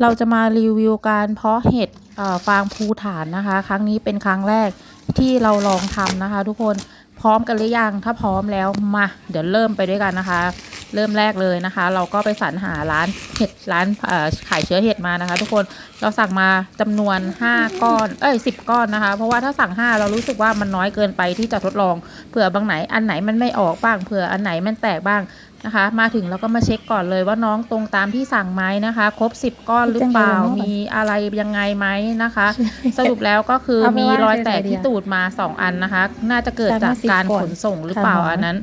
เราจะมารีวิวการเพาะเห็ดฟางภูฐานนะคะ ครั้งนี้เป็นครั้งแรกที่เราลองทำนะคะ ทุกคนพร้อมกันหรือยังถ้าพร้อมแล้วมาเดี๋ยวเริ่มไปด้วยกันนะคะ เริ่มแรกเลยนะคะ เราก็ไปสรรหาร้านเห็ดร้านขายเชื้อเห็ดมานะคะ ทุกคนเราสั่งมาจำนวน 5 ก้อนเอ้ย10 ก้อนนะคะ เพราะว่าถ้าสั่ง 5 เรารู้สึกว่ามันน้อยเกินไปที่จะทดลองเผื่อบางไหนอันไหนมันไม่ออกบ้างเผื่ออันไหนมันแตกบ้าง นะคะ มาถึงเราก็มาเช็คก่อนเลยว่าน้องตรงตามที่สั่งไหมนะคะ ครบ 10 ก้อนหรือเปล่าจังเลยเนอะมีอะไรยังไงไหมนะคะ สรุปแล้วก็คือเอาไปมีว่ารอยแตกใส่ที่เดียวตูดมา 2 อันนะคะ น่าจะเกิดจากแต่ว่าการ10ก่ขอนนส่งหรือเปล่าค่ะอันนั้น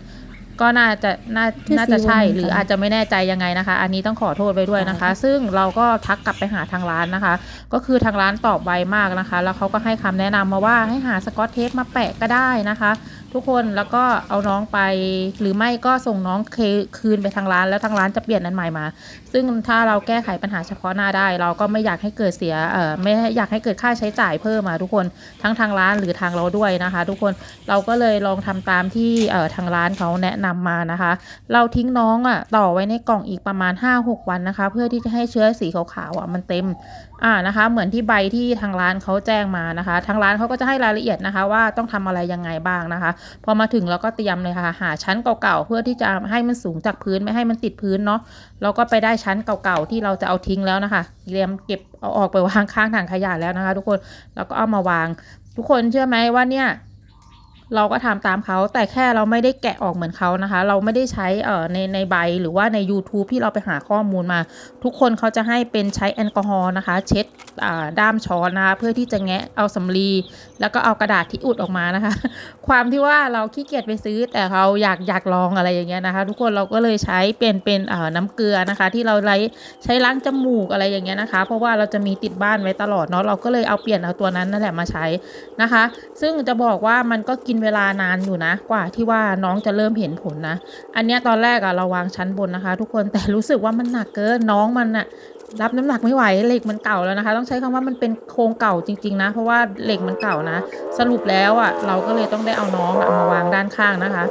ก็น่าจะน่าคือน่าจะใช่สีวงหรือค่ะอาจจะไม่แน่ใจยังไงนะคะ อันนี้ต้องขอโทษไปด้วยนะคะ ซึ่งเราก็ทักกลับไปหาทางร้านนะคะ ก็คือทางร้านตอบไวมากนะคะ แล้วเขาก็ให้คำแนะนำมาว่าให้หาสกอตเทปมาแปะก็ได้นะคะทุกคนแล้วก็เอาน้องไป หรือไม่ก็ส่งน้องเคคืนไปทางร้าน แล้วทางร้านจะเปลี่ยนอันใหม่มา ซึ่งถ้าเราแก้ไขปัญหาเฉพาะหน้าได้ เราก็ไม่อยากให้เกิดเสียเอ่อไม่อยากให้เกิดค่าใช้จ่ายเพิ่มมาทุกคนทั้งทางร้านหรือทางเราด้วยนะคะ ทุกคนเราก็เลยลองทำตามที่เอ่อทางร้านเขาแนะนำมานะคะ เราทิ้งน้องอะต่อไว้ในกล่องอีกประมาณ 5-6 วันนะคะ เพื่อที่จะให้เชื้อสีขาวๆอะมันเต็มอ่านะคะเหมือนที่ใบที่ทางร้านเขาแจ้งมานะคะ ทางร้านเขาก็จะให้รายละเอียดนะคะ ว่าต้องทำอะไรยังไงบ้างนะคะพอมาถึงเราก็เตรียมเลยค่ะ หาชั้นเก่าๆเพื่อที่จะให้มันสูงจากพื้นไม่ให้มันติดพื้นเนาะเราก็ไปได้ชั้นเก่าๆที่เราจะเอาทิ้งแล้วนะคะเตรียมเก็บเอาออกไปวางข้างถังขยะแล้วนะคะ ทุกคนเราก็เอามาวาง ทุกคนเชื่อไหมว่าเนี่ย เราก็ทำตามเขาแต่แค่เราไม่ได้แกะออกเหมือนเขานะคะ เราไม่ได้ใช้เอ่อในในใบหรือว่าใน YouTube ที่เราไปหาข้อมูลมา ทุกคนเขาจะให้เป็นใช้แอลกอฮอล์นะคะ เช็ดอ่าด้ามช้อนนะคะเพื่อที่จะแงะเอาสำลี แล้วก็เอากระดาษที่อุดออกมานะคะ ความที่ว่าเราขี้เกียจไปซื้อ แต่เราอยากอยากลองอะไรอย่างเงี้ยนะคะ ทุกคนเราก็เลยใช้เป็นเป็นเอ่อน้ำเกลือนะคะ ที่เราใช้ล้างจมูกอะไรอย่างเงี้ยนะคะ เพราะว่าเราจะมีติดบ้านไว้ตลอดเนาะเราก็เลยเอาเปลี่ยนเอาตัวนั้นนั่นแหละมาใช้นะคะ ซึ่งจะบอกว่ามันก็กินเวลานานอยู่นะ กว่าที่ว่าน้องจะเริ่มเห็นผลนะ อันเนี้ยตอนแรกอะเราวางชั้นบนนะคะ ทุกคนแต่รู้สึกว่ามันหนักเกินน้องมันอะ รับน้ำหนักไม่ไหวเหล็กมันเก่าแล้วนะคะ ต้องใช้คำว่ามันเป็นโครงเก่าจริง ๆ นะ เพราะว่าเหล็กมันเก่านะ สรุปแล้วอะเราก็เลยต้องได้เอาน้องอะมาวางด้านข้างนะคะ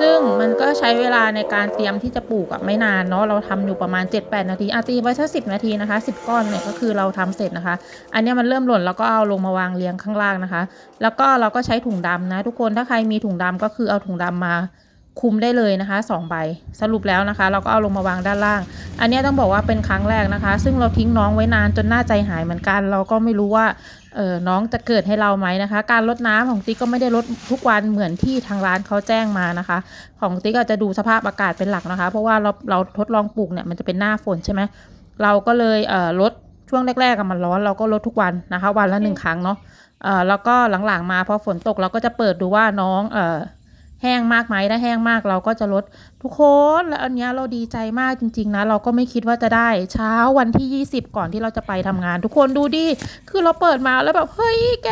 ซึ่งมันก็ใช้เวลาในการเตรียมที่จะปลูกอะไม่นานเนาะเราทำอยู่ประมาณ 7-8 นาทีอาตีไว้สักสินาทีนะคะ 10 ก้อนเนี่ยก็คือเราทำเสร็จนะคะ อันนี้มันเริ่มหล่นแล้วก็เอาลงมาวางเรียงข้างล่างนะคะ แล้วก็เราก็ใช้ถุงดำนะ ทุกคนถ้าใครมีถุงดำก็คือเอาถุงดำมา คุมได้เลยนะคะสองใบสรุปแล้วนะคะ เราก็เอาลงมาวางด้านล่าง อันนี้ต้องบอกว่าเป็นครั้งแรกนะคะ ซึ่งเราทิ้งน้องไว้นานจนหน้าใจหายเหมือนกัน เราก็ไม่รู้ว่าเออน้องจะเกิดให้เราไหมนะคะ การลดน้ำของติ๊กก็ไม่ได้ลดทุกวันเหมือนที่ทางร้านเขาแจ้งมานะคะ ของติ๊กอาจจะดูสภาพอากาศเป็นหลักนะคะ เพราะว่าเราเราทดลองปลูกเนี่ยมันจะเป็นหน้าฝนใช่ไหมเราก็เลยเออลดช่วงแรกๆมันร้อนเราก็ลดทุกวันนะคะ วันละหนึ่งครั้งเนาะเออแล้วก็หลังๆมาพอฝนตกเราก็จะเปิดดูว่าน้องเออ แห้งมากไหมถ้าแห้งมากเราก็จะลดทุกคนแล้วอันนี้เราดีใจมากจริง ๆ นะ เราก็ไม่คิดว่าจะได้เช้าวันที่ 20 ก่อนที่เราจะไปทำงาน ทุกคนดูดิคือเราเปิดมาแล้วแบบเฮ้ยแก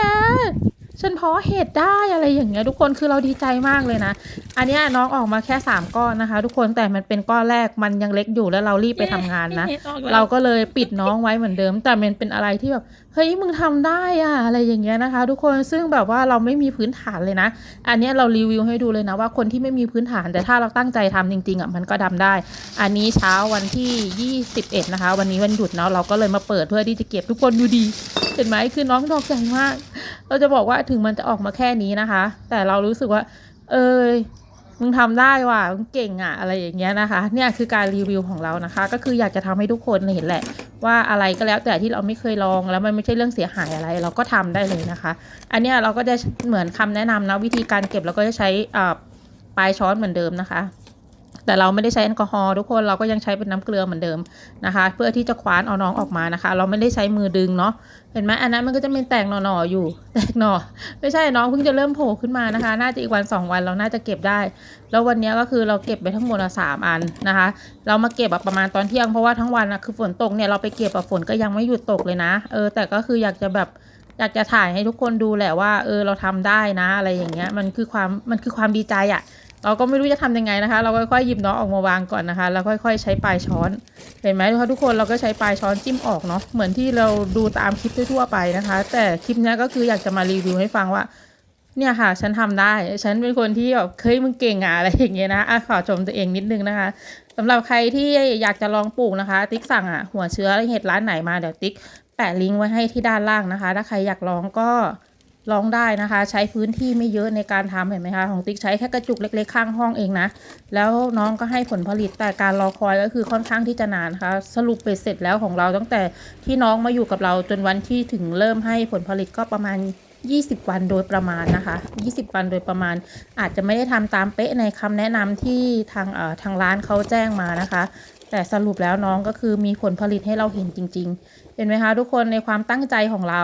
ฉันเพาะเห็ดได้อะไรอย่างเงี้ยทุกคนคือเราดีใจมากเลยนะอันเนี้ยน้องออกมาแค่3ก้อนนะคะ ทุกคนแต่มันเป็นก้อนแรกมันยังเล็กอยู่แล้วเรารีบไปทำงานนะ เราก็เลยปิดน้องไว้เหมือนเดิม แต่มันเป็นอะไรที่แบบเฮ้ยมึงทำได้อะอะไรอย่างเงี้ยนะคะ ทุกคนซึ่งแบบว่าเราไม่มีพื้นฐานเลยนะ อันเนี้ยเรารีวิวให้ดูเลยนะว่าคนที่ไม่มีพื้นฐานแต่ถ้าเราตั้งใจทำจริงๆอะมันก็ทำได้ อันนี้เช้าวันที่ 21 นะคะ วันนี้วันหยุดเนาะเราก็เลยมาเปิดเพื่อที่จะเก็บทุกคนดูดีเห็นไหมคือน้องดอกใหญ่มาก เราจะบอกว่าถึงมันจะออกมาแค่นี้นะคะ แต่เรารู้สึกว่า เอย มึงทำได้ว่ะมึงเก่งอะอะไรอย่างเงี้ยนะคะ เนี่ยคือการรีวิวของเรานะคะ ก็คืออยากจะทำให้ทุกคนเห็นแหละ ว่าอะไรก็แล้วแต่ที่เราไม่เคยลองแล้วมันไม่ใช่เรื่องเสียหายอะไร เราก็ทำได้เลยนะคะ อันเนี้ยเราก็จะเหมือนคำแนะนำนะวิธีการเก็บเราก็จะใช้อ่าปลายช้อนเหมือนเดิมนะคะ แต่เราไม่ได้ใช้แอลกอฮอล์ทุกคนเราก็ยังใช้เป็นน้ำเกลือเหมือนเดิมนะคะ เพื่อที่จะคว้านเอาน้องออกมานะคะ เราไม่ได้ใช้มือดึงเนาะเห็นไหมอันนั้นมันก็จะเป็นแตกหน่อๆอยู่ แตกหน่อไม่ใช่น้องเพิ่งจะเริ่มโผล่ขึ้นมานะคะ น่าจะอีกวันสองวันเราน่าจะเก็บได้ แล้ววันนี้ก็คือเราเก็บไปทั้งหมดสามอันนะคะ เรามาเก็บประมาณตอนเที่ยงเพราะว่าทั้งวันอะคือฝนตกเนี่ยเราไปเก็บอะฝนก็ยังไม่หยุดตกเลยนะ เออ แต่ก็คืออยากจะแบบอยากจะถ่ายให้ทุกคนดูแหละว่า เออเราทำได้นะ อะไรอย่างเงี้ยมันคือความมันคือความดีใจอะ เราก็ไม่รู้จะทำยังไงนะคะ เราค่อยๆหยิบน้องออกมาวางก่อนนะคะ แล้วค่อยๆ ใช้ปลายช้อน เห็นไหมคะทุกคนเราก็ใช้ปลายช้อนจิ้มออกเนาะ เหมือนที่เราดูตามคลิปทั่วๆไปนะคะ แต่คลิปนี้ก็คืออยากจะมารีวิวให้ฟังว่า เนี่ยค่ะ ฉันทำได้ ฉันเป็นคนที่แบบเคยมึงเก่งอะอะไรอย่างเงี้ยนะอะขอชมตัวเองนิดนึงนะคะสำหรับใครที่อยากจะลองปลูกนะคะ ติ๊กสั่งอะหัวเชื้อเห็ดร้านไหนมาเดี๋ยวติ๊กแปะลิงก์ไว้ให้ที่ด้านล่างนะคะ ถ้าใครอยากลองก็ ลองได้นะคะ ใช้พื้นที่ไม่เยอะในการทำเห็นไหมคะของติ๊กใช้แค่กระจุกเล็กๆข้างห้องเองนะ แล้วน้องก็ให้ผลผลิตแต่การรอคอยก็คือค่อนข้างที่จะนานนะคะ สรุปเบ็ดเสร็จแล้วของเราตั้งแต่ที่น้องมาอยู่กับเราจนวันที่ถึงเริ่มให้ผลผลิตก็ประมาณ20 วันโดยประมาณนะคะ 20 วันโดยประมาณ อาจจะไม่ได้ทำตามเป๊ะในคำแนะนำที่ทางเอ่อทางร้านเขาแจ้งมานะคะ แต่สรุปแล้วน้องก็คือมีผลผลิตให้เราเห็นจริง ๆ เห็นไหมคะทุกคนในความตั้งใจของเรา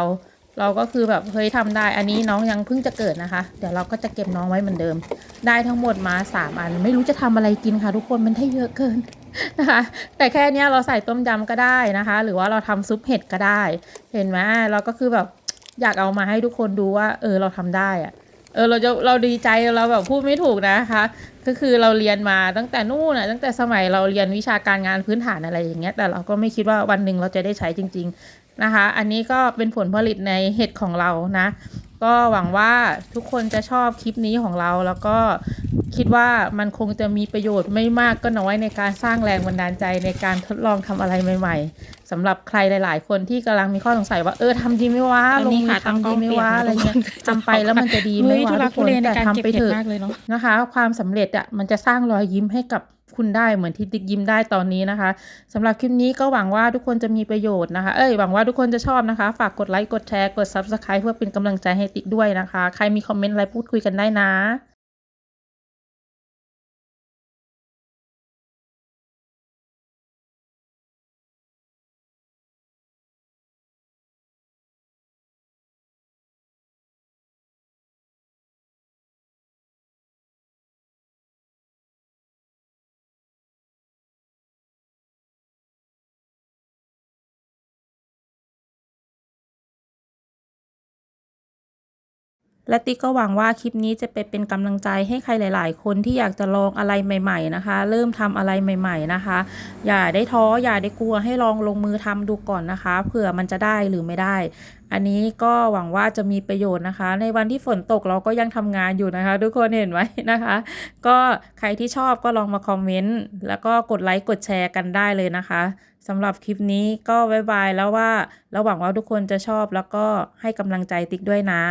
เราก็คือแบบเฮ้ยทำได้ อันนี้น้องยังเพิ่งจะเกิดนะคะ เดี๋ยวเราก็จะเก็บน้องไว้เหมือนเดิม ได้ทั้งหมดมา 3 อัน ไม่รู้จะทำอะไรกินค่ะ ทุกคนมันได้เยอะเกินนะคะ แต่แค่นี้เราใส่ต้มยำก็ได้นะคะ หรือว่าเราทำซุปเห็ดก็ได้ เห็นไหมเราก็คือแบบอยากเอามาให้ทุกคนดูว่า เออเราทำได้อะเออเราจะเราดีใจเราแบบพูดไม่ถูกนะคะ ก็คือเราเรียนมาตั้งแต่นู่นนะตั้งแต่สมัยเราเรียนวิชาการงานพื้นฐานอะไรอย่างเงี้ยแต่เราก็ไม่คิดว่าวันหนึ่งเราจะได้ใช้จริง ๆ นะคะ อันนี้ก็เป็นผลผลิตในเห็ดของเรานะ ก็หวังว่าทุกคนจะชอบคลิปนี้ของเราแล้วก็คิดว่ามันคงจะมีประโยชน์ไม่มากก็น้อยในการสร้างแรงบันดาลใจในการทดลองทำอะไรใหม่ ๆสำหรับใครหลาย ๆ คนที่กำลังมีข้อสงสัยว่าเออทำดีไหมวะอันลงนี้มือค่ะตั้งทำกล้ดีองไหมเปลี่ยนวะนะอะไรเงี้ยทุกคนทำไปแล้วมันจะดีไหมเฮ้ยวะทุลัทุกกทุคนเลในแต่การทำเก็บไปเห็เถดอะมากเลยเนาะนะคะ ความสำเร็จอะมันจะสร้างรอยยิ้มให้กับ คุณได้เหมือนที่ติ๊กยิ้มได้ตอนนี้นะคะสำหรับคลิปนี้ก็หวังว่าทุกคนจะมีประโยชน์นะคะเอ้ยหวังว่าทุกคนจะชอบนะคะ ฝากกดไลค์กดแชร์กด subscribe เพื่อเป็นกำลังใจให้ติ๊กด้วยนะคะ ใครมีคอมเมนต์อะไรพูดคุยกันได้นะ และติ๊กก็หวังว่าคลิปนี้จะไปเป็นกำลังใจให้ใครหลาย ๆ คนที่อยากจะลองอะไรใหม่ ๆ นะคะ เริ่มทำอะไรใหม่ ๆ นะคะ อย่าได้ท้ออย่าได้กลัวให้ลองลงมือทำดูก่อนนะคะ เผื่อมันจะได้หรือไม่ได้ อันนี้ก็หวังว่าจะมีประโยชน์นะคะ ในวันที่ฝนตกเราก็ยังทำงานอยู่นะคะ ทุกคนเห็นไหมนะคะ ก็ใครที่ชอบก็ลองมาคอมเมนต์แล้วก็กดไลค์กดแชร์กันได้เลยนะคะสำหรับคลิปนี้ก็บายบายแล้วว่าเราหวังว่าทุกคนจะชอบแล้วก็ให้กำลังใจติ๊กด้วยนะ